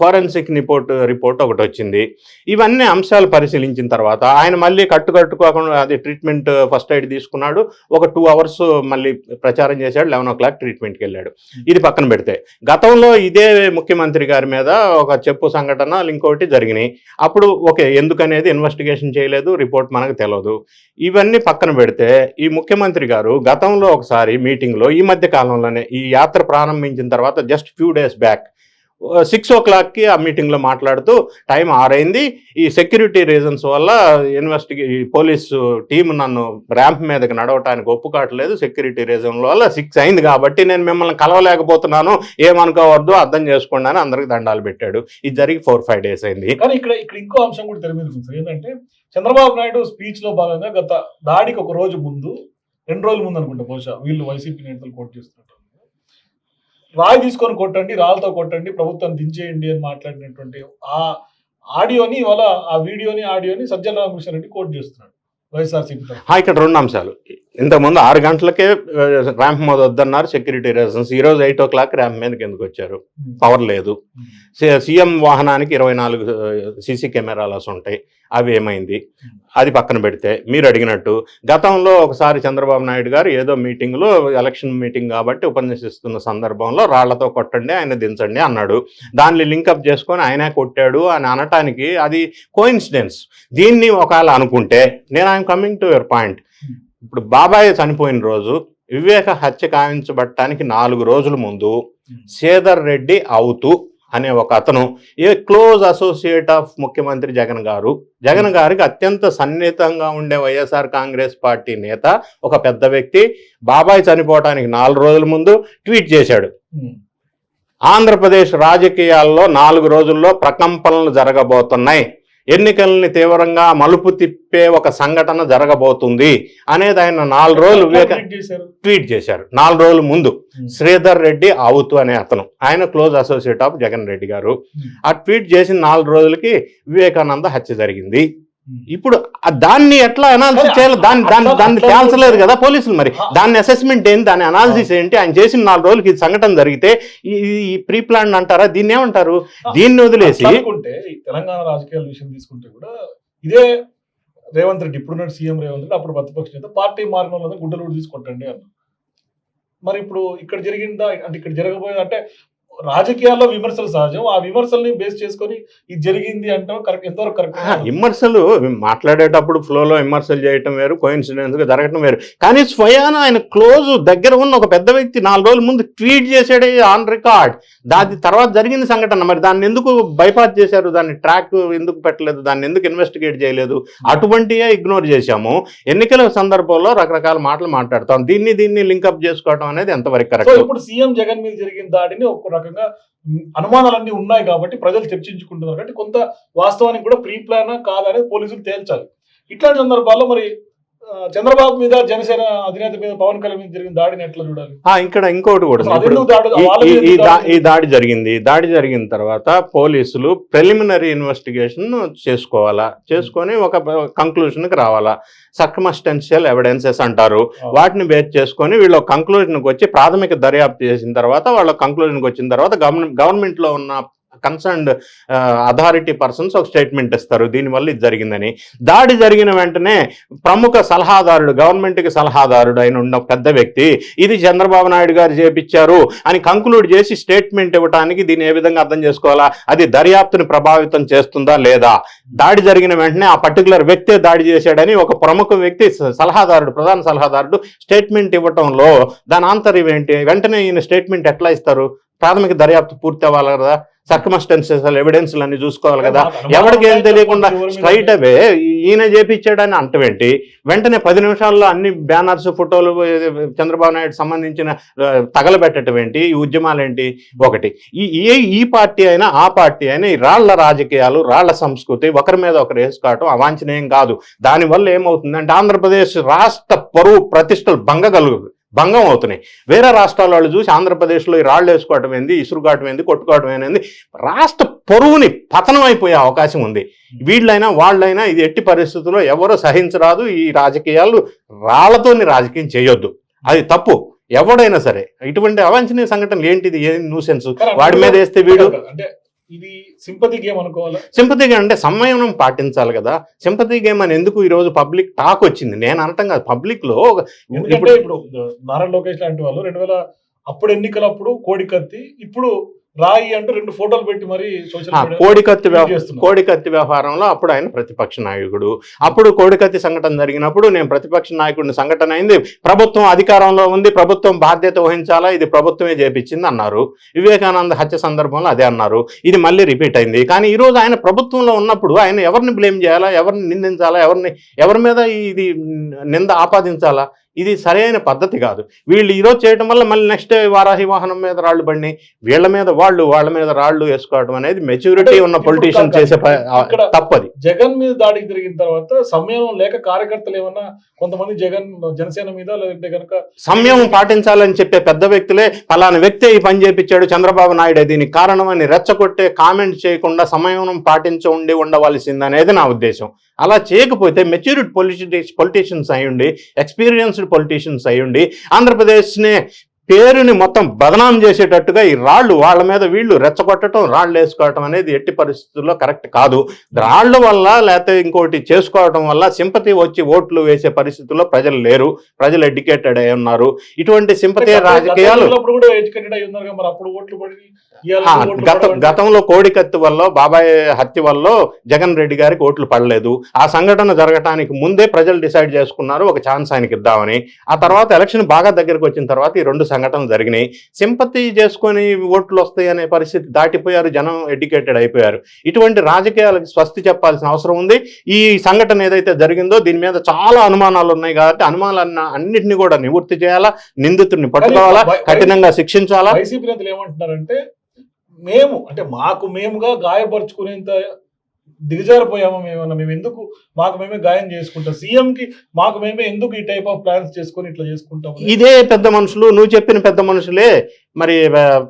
ఫోరెన్సిక్ రిపోర్ట్ రిపోర్ట్ ఒకటి వచ్చింది. ఇవన్నీ అంశాలు పరిశీలించిన తర్వాత ఆయన మళ్ళీ కట్టుకట్టుకోకుండా అది ట్రీట్మెంట్ ఫస్ట్ ఎయిడ్ తీసుకున్నాడు. ఒక టూ అవర్స్ మళ్ళీ ప్రచారం చేశాడు. లెవెన్ ఓ క్లాక్ ట్రీట్మెంట్కి వెళ్ళాడు. ఇది పక్కన పెడితే గతంలో ఇదే ముఖ్యమంత్రి గారి మీద ఒక చెప్పు సంఘటన ఇంకోటి జరిగినాయి. అప్పుడు ఓకే ఎందుకనేది ఇన్వెస్టిగేషన్ చేయలేదు రిపోర్ట్ మనకు తెలియదు ఇవన్నీ పక్కన పెడితే ఈ ముఖ్యమంత్రి గారు గతంలో ఒకసారి మీటింగ్లో ఈ మధ్య కాలంలోనే ఈ యాత్ర ప్రారంభించిన తర్వాత just few days back six ఓ క్లాక్కి ఆ మీటింగ్లో మాట్లాడుతూ టైం ఆరైంది. ఈ సెక్యూరిటీ రీజన్స్ వల్ల ఇన్వెస్టిగే ఈ పోలీసు టీం నన్ను ర్యాంప్ మీదకి నడవటానికి ఒప్పుకోవట్లేదు. సెక్యూరిటీ రీజన్ వల్ల సిక్స్ అయింది కాబట్టి నేను మిమ్మల్ని కలవలేకపోతున్నాను. ఏమనుకోవద్దు అర్థం చేసుకోండి అని అందరికి దండాలు పెట్టాడు. ఇది జరిగి ఫోర్ ఫైవ్ డేస్ అయింది. కానీ ఇక్కడ ఇక్కడ ఇంకో అంశం కూడా తెలియదు ఏంటంటే చంద్రబాబు నాయుడు స్పీచ్లో భాగంగా గత దాడికి ఒక రోజు ముందు రెండు రోజుల ముందు అనుకుంటా బహుశా వీళ్ళు వైసీపీ నేతలు కోట్ చేస్తున్నట్టు. రాయి తీసుకొని కొట్టండి రాళ్ళతో కొట్టండి ప్రభుత్వం దించేయండి అని మాట్లాడినటువంటి ఆ ఆడియోని ఇవాళ ఆ వీడియోని ఆడియోని సజ్జల రామకృష్ణ రెడ్డి కోట్ చేస్తున్నాడు వైఎస్ఆర్సీపీ సింగ్ ఇక్కడ రెండు అంశాలు. ఇంతకుముందు ఆరు గంటలకే ర్యాంప్ మీద వద్దన్నారు సెక్యూరిటీ రీజన్స్ ఈ రోజు ఎయిట్ ఓ క్లాక్ ర్యాంప్ మీదకి ఎందుకు వచ్చారు? పవర్ లేదు. సి- సీఎం వాహనానికి ఇరవై నాలుగు సీసీ కెమెరాలస్ ఉంటాయి. అవి ఏమైంది? అది పక్కన పెడితే మీరు అడిగినట్టు గతంలో ఒకసారి చంద్రబాబు నాయుడు గారు ఏదో మీటింగ్లో ఎలక్షన్ మీటింగ్ కాబట్టి ఉపన్యసిస్తున్న సందర్భంలో రాళ్ళతో కొట్టండి ఆయన దించండి అన్నాడు. దాన్ని లింకప్ చేసుకొని ఆయనే కొట్టాడు అని అనటానికి అది కోయిన్సిడెన్స్ దీన్ని ఒకవేళ అనుకుంటే నేను I'm coming to your point ఇప్పుడు బాబాయ్ చనిపోయిన రోజు వివేక హత్య కావించబడటానికి నాలుగు రోజుల ముందు శ్రీధర్ రెడ్డి అవుతూ అనే ఒక అతను ఏ క్లోజ్ అసోసియేట్ ఆఫ్ ముఖ్యమంత్రి జగన్ గారు జగన్ గారికి అత్యంత సన్నిహితంగా ఉండే వైఎస్ఆర్ కాంగ్రెస్ పార్టీ నేత ఒక పెద్ద వ్యక్తి బాబాయ్ చనిపోవడానికి నాలుగు రోజుల ముందు ట్వీట్ చేశాడు. ఆంధ్రప్రదేశ్ రాజకీయాల్లో నాలుగు రోజుల్లో ప్రకంపనలు జరగబోతున్నాయి. ఎన్నికల్ని తీవ్రంగా మలుపు తిప్పే ఒక సంఘటన జరగబోతుంది అనేది ఆయన నాలుగు రోజులు వివేక ట్వీట్ చేశారు నాలుగు రోజుల ముందు ఉమ్. శ్రీధర్ రెడ్డి ఆవుతు అనే అతను ఆయన close associate of Jagan Reddy గారు ఉమ్. ఆ ట్వీట్ చేసిన నాలుగు రోజులకి వివేకానంద హత్య జరిగింది ఉమ్. ఇప్పుడు దాన్ని ఎట్లా అనాలిసిస్ చేయాలి దాన్ని దాన్ని దాన్ని తేల్చలేదు కదా పోలీసులు మరి. ఆ. దాని అసెస్మెంట్ ఏంటి దాని అనాలిసిస్ ఏంటి? ఆయన చేసిన నాలుగు రోజులకి ఈ సంఘటన జరిగితే ఈ ప్రీ ప్లాన్ అంటారా? దీన్ని ఏమంటారు? దీన్ని వదిలేసి తెలంగాణ రాజకీయాల విషయం తీసుకుంటే కూడా ఇదే రేవంత్ రెడ్డి ఇప్పుడున్న సీఎం రేవంత్ రెడ్డి అప్పుడు ప్రతిపక్ష నేత పార్టీ మార్గం వల్ల గుడ్డలు తీసుకొట్టండి అన్న మరి ఇప్పుడు ఇక్కడ జరిగిందా? అంటే ఇక్కడ జరగబోయేది అంటే రాజకీయాల్లో విమర్శలు సహజం. ఆ విమర్శల్ని బేస్ చేసుకొని ఇది జరిగింది అంటే. కరెక్ట్ ఎంతవరకు కరెక్ట్ విమర్శలు మాట్లాడేటప్పుడు ఫ్లోలో విమర్శలు చేయటం వేరు కోయిన్సిడెన్స్గా జరగటం వేరు. కానీ స్వయాన ఆయన క్లోజ్ దగ్గర ఉన్న ఒక పెద్ద వ్యక్తి నాలుగు రోజుల ముందు ట్వీట్ చేశాడు ఆన్ రికార్డ్. దాని తర్వాత జరిగిన సంఘటన మరి దాన్ని ఎందుకు బైపాస్ చేశారు? దాన్ని ట్రాక్ ఎందుకు పెట్టలేదు? దాన్ని ఎందుకు ఇన్వెస్టిగేట్ చేయలేదు? అటువంటివే ఇగ్నోర్ చేశాము. ఎన్నికల సందర్భంలో రకరకాల మాటలు మాట్లాడతాం. దీన్ని దీన్ని లింకప్ చేసుకోవడం అనేది ఎంతవరకు కరెక్ట్? ఇప్పుడు సీఎం జగన్ మీద జరిగిన దాడిని ఒక రకంగా అనుమానాలన్నీ ఉన్నాయి కాబట్టి ప్రజలు చర్చించుకుంటున్నారు. కాబట్టి కొంత వాస్తవానికి కూడా ప్రీ ప్లాన్ కాదనేది పోలీసులు తేల్చాలి. ఇట్లాంటి సందర్భాల్లో మరి చంద్రబాబు మీద జనసేన అధినేత మీద పవన్ కళ్యాణ్ మీద జరిగిన దాడిని ఎట్లా చూడాలి? ఆ, ఇక్కడ ఇంకోటి కూడా ఈ- దాడి జరిగింది. దాడి జరిగిన తర్వాత పోలీసులు ప్రిలిమినరీ ఇన్వెస్టిగేషన్ చేసుకోవాలా? చేసుకొని ఒక కంక్లూజన్కి రావాలా? సర్కమస్టెన్షియల్ ఎవిడెన్సెస్ అంటారు. వాటిని బేస్ చేసుకొని వీళ్ళు కంక్లూజన్కి వచ్చి ప్రాథమిక దర్యాప్తు చేసిన తర్వాత వాళ్ళ కంక్లూజన్కి వచ్చిన తర్వాత గవర్నమెంట్ గవర్నమెంట్లో ఉన్న కన్సర్న్డ్ అథారిటీ పర్సన్స్ ఒక స్టేట్మెంట్ ఇస్తారు. దీనివల్ల ఇది జరిగిందని. దాడి జరిగిన వెంటనే ప్రముఖ సలహాదారుడు గవర్నమెంట్కి సలహాదారుడు అయిన ఉన్న పెద్ద వ్యక్తి ఇది చంద్రబాబు నాయుడు గారు చేపించారు అని కంక్లూడ్ చేసి స్టేట్మెంట్ ఇవ్వడానికి దీన్ని ఏ విధంగా అర్థం చేసుకోవాలా? అది దర్యాప్తుని ప్రభావితం చేస్తుందా లేదా? దాడి జరిగిన వెంటనే ఆ పర్టికులర్ వ్యక్తే దాడి చేశాడని ఒక ప్రముఖ వ్యక్తి స- సలహాదారుడు ప్రధాన సలహాదారుడు స్టేట్మెంట్ ఇవ్వటంలో దాని ఆంతర్యం ఏంటి వెంటనే ఈయన స్టేట్మెంట్ ఎట్లా ఇస్తారు? ప్రాథమిక దర్యాప్తు పూర్తి అవ్వాలి కదా? సర్కమస్టెన్సెస్ ఎవిడెన్స్ అన్ని చూసుకోవాలి కదా. ఎవరికి ఏం తెలియకుండా స్ట్రైట్ అవే ఈయన చేపించాడని అంటవేంటి? వెంటనే పది నిమిషాల్లో అన్ని బ్యానర్స్ ఫోటోలు చంద్రబాబు నాయుడు సంబంధించిన తగలబెట్టడం ఏంటి ఈ ఉద్యమాలు ఏంటి ఒకటి. ఈ ఏ ఈ పార్టీ అయినా ఆ పార్టీ అయినా ఈ రాళ్ళ రాజకీయాలు రాళ్ళ సంస్కృతి ఒకరి మీద ఒకరు వేసుకోవటం అవాంఛనీయం కాదు. దానివల్ల ఏమవుతుందంటే ఆంధ్రప్రదేశ్ రాష్ట్ర పరువు ప్రతిష్టలు భంగ కలుగు భంగం అవుతున్నాయి. వేరే రాష్ట్రాల వాళ్ళు చూసి ఆంధ్రప్రదేశ్లో ఈ రాళ్ళు వేసుకోవటం ఏంది ఇసురుకోవటం ఏంది కొట్టుకోవటం ఏంది రాష్ట్ర పొరువుని పతనం అయిపోయే అవకాశం ఉంది. వీళ్ళైనా వాళ్ళైనా ఇది ఎట్టి పరిస్థితుల్లో ఎవరు సహించరాదు ఈ రాజకీయాలు రాళ్ళతోని రాజకీయం చేయొద్దు. అది తప్పు. ఎవడైనా సరే. ఇటువంటి అవాంఛనీయ సంఘటనలు ఏంటిది? ఏం న్యూసెన్స్ వాడి మీద వేస్తే వీడు అంటే ఇది సింపతి గేమ్ అనుకోవాలా? సింపతి గేమ్ అంటే సంయమనం పాటించాలి కదా. సింపతి గేమ్ అని ఎందుకు ఈ రోజు పబ్లిక్ టాక్ వచ్చింది? నేను అనటం కాదు పబ్లిక్లో ఇప్పుడు ఇప్పుడు నారా లోకేష్ లాంటి వాళ్ళు రెండు వేల అప్పుడు ఎన్నికలప్పుడు కోడి కత్తి ఇప్పుడు రాయి అంటూ రెండు ఫోటోలు పెట్టి మరి కోడికత్తి. కోడికత్తి వ్యవహారంలో అప్పుడు ఆయన ప్రతిపక్ష నాయకుడు. అప్పుడు కోడికత్తి సంఘటన జరిగినప్పుడు నేను ప్రతిపక్ష నాయకుడిని సంఘటన అయింది. ప్రభుత్వం అధికారంలో ఉంది. ప్రభుత్వం బాధ్యత వహించాలా? ఇది ప్రభుత్వమే చేపించింది అన్నారు. వివేకానంద హత్య సందర్భంలో అదే అన్నారు. ఇది మళ్ళీ రిపీట్ అయింది. కానీ ఈ రోజు ఆయన ప్రభుత్వంలో ఉన్నప్పుడు ఆయన ఎవరిని బ్లేమ్ చేయాలా? ఎవరిని నిందించాలా? ఎవరిని ఎవరి మీద ఇది నింద ఆపాదించాలా? ఇది సరైన పద్ధతి కాదు. వీళ్ళు ఈరోజు చేయడం వల్ల మళ్ళీ నెక్స్ట్ వారాహి వాహనం మీద రాళ్ళు పడినాయి. వీళ్ళ మీద వాళ్ళు వాళ్ళ మీద రాళ్ళు వేసుకోవడం అనేది మెచ్యూరిటీ ఉన్న పొలిటీషియన్ చేసే తప్పది. జగన్ మీద దాడికి జరిగిన తర్వాత సమయం లేక కార్యకర్తలు ఏమన్నా కొంతమంది జగన్ జనసేన మీద లేదంటే కనుక సంయమం పాటించాలని చెప్పే పెద్ద వ్యక్తులే పలానా వ్యక్తి ఈ పని చేపించాడు చంద్రబాబు నాయుడు దీనికి కారణమని రెచ్చగొట్టే కామెంట్ చేయకుండా సంయమనం పాటించి ఉండి ఉండవలసింది అనేది నా ఉద్దేశం. అలా చేయకపోతే మెచ్యూరిటీ పొలిటి పొలిటీషియన్స్ అయ్యుండి ఎక్స్పీరియన్స్డ్ పొలిటీషియన్స్ అయ్యుండి ఆంధ్రప్రదేశ్ని పేరుని మొత్తం బదనాం చేసేటట్టుగా ఈ రాళ్ళు వాళ్ళ మీద వీళ్ళు రెచ్చగొట్టడం రాళ్ళు వేసుకోవటం అనేది ఎట్టి పరిస్థితుల్లో కరెక్ట్ కాదు. రాళ్ళ వల్ల లేకపోతే ఇంకోటి చేసుకోవడం వల్ల సింపతి వచ్చి ఓట్లు వేసే పరిస్థితుల్లో ప్రజలు లేరు. ప్రజలు ఎడ్యుకేటెడ్ అయి ఉన్నారు. ఇటువంటి సింపతి రాజకీయాలు గత గతంలో కోడికత్తి వల్ల బాబాయ్ హత్య వల్ల జగన్ రెడ్డి గారికి ఓట్లు పడలేదు. ఆ సంఘటన జరగటానికి ముందే ప్రజలు డిసైడ్ చేసుకున్నారు ఒక ఛాన్స్ ఆయనకి ఇద్దామని. ఆ తర్వాత ఎలక్షన్ బాగా దగ్గరకు వచ్చిన తర్వాత ఈ రెండు సంఘటనలు జరిగినాయి. సింపతి చేసుకొని ఓట్లు వస్తాయి అనే పరిస్థితి దాటిపోయారు. జనం ఎడ్యుకేటెడ్ అయిపోయారు. ఇటువంటి రాజకీయాలకు స్వస్తి చెప్పాల్సిన అవసరం ఉంది. ఈ సంఘటన ఏదైతే జరిగిందో దీని మీద చాలా అనుమానాలు ఉన్నాయి కాబట్టి అనుమానాలన్న అన్నింటినీ కూడా నివృత్తి చేయాలా నిందితుడిని పట్టుకోవాలా కఠినంగా శిక్షించాలా? వైసీపీ నేతలు ఏమంటున్నారంటే మేము అంటే మాకు మేముగా గాయపరుచుకునేంత దిగజారిపోయాము మేమన్నా మేము ఎందుకు మాకు మేమే గాయం చేసుకుంటాం? సీఎం కి మాకు మేమే ఎందుకు ఈ టైప్ ఆఫ్ ప్లాన్స్ చేసుకొని ఇట్లా చేసుకుంటాం? ఇదే పెద్ద మనుషులు నువ్వు చెప్పిన పెద్ద మనుషులే మరి